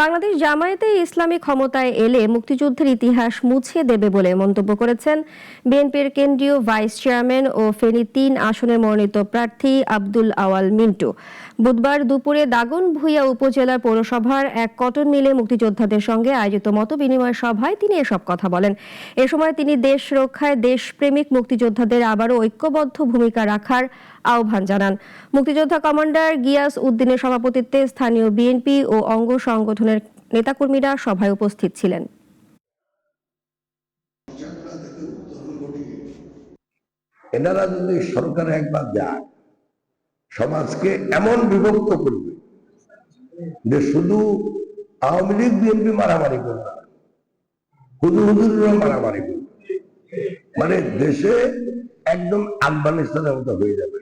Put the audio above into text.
বাংলাদেশ জামায়াতে ইসলামী ক্ষমতায় এলে মুক্তিযুদ্ধের ইতিহাস মুছে দেবে বলে মন্তব্য করেছেন বিএনপির কেন্দ্রীয় ভাইস চেয়ারম্যান ও ফেনী তিন আসনের মনোনীত প্রার্থী আব্দুল আওয়াল মিন্টু। বুধবার দুপুরে দাগনভূঞা উপজেলার পৌরসভার এক কটন মিলে মুক্তিযোদ্ধাদের সঙ্গে আয়োজিত মত বিনিময় সভায় তিনি এসব কথা বলেন। এ সময় তিনি দেশ রক্ষায় দেশপ্রেমিক মুক্তিযোদ্ধাদের আবারও ঐক্যবদ্ধ ভূমিকা রাখার আহ্বান জানান। মুক্তিযোদ্ধা কমান্ডার গিয়াস উদ্দিনের সভাপতিত্বে স্থানীয় বিএনপি ও অঙ্গ সংগঠনের নেতাকর্মীরা সভায় উপস্থিত ছিলেন এনারা যদি সরকারে একবার যায়, সমাজকে এমন বিভক্ত করবে যে শুধু আওয়ামী লীগ, বিএনপি মারামারি করবে না। হুজুর হুজুররা মারামারি করবে মানে দেশে একদম আফগানিস্তানের মতো হয়ে যাবে